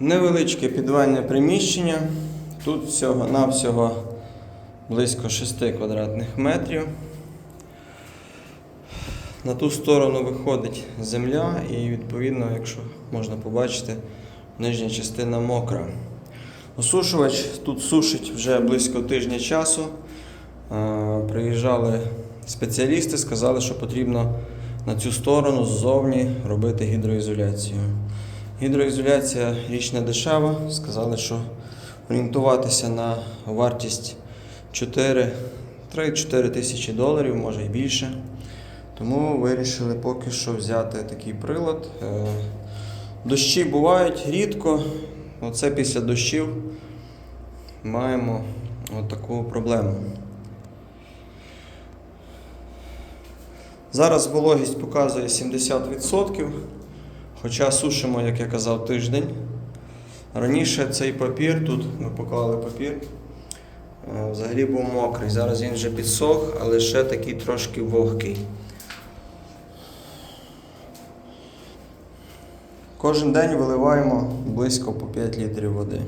Невеличке підвальне приміщення. Тут всього-навсього близько 6 квадратних метрів. На ту сторону виходить земля, і відповідно, якщо можна побачити, нижня частина мокра. Осушувач тут сушить вже близько тижня часу. Е, Приїжджали спеціалісти, сказали, що потрібно на цю сторону ззовні робити гідроізоляцію. Гідроізоляція річ не дешева. Сказали, що орієнтуватися на вартість 4 3-4 тисячі доларів, може і більше. Тому вирішили поки що взяти такий прилад. Е, Дощі бувають рідко. Оце після дощів маємо отаку проблему. Зараз вологість показує 70%, хоча сушимо, як я казав, тиждень. Раніше цей папір, тут ми поклали папір, е, взагалі був мокрий. Зараз він вже підсох, але ще такий трошки вогкий. Кожен день виливаємо близько по 5 літрів води.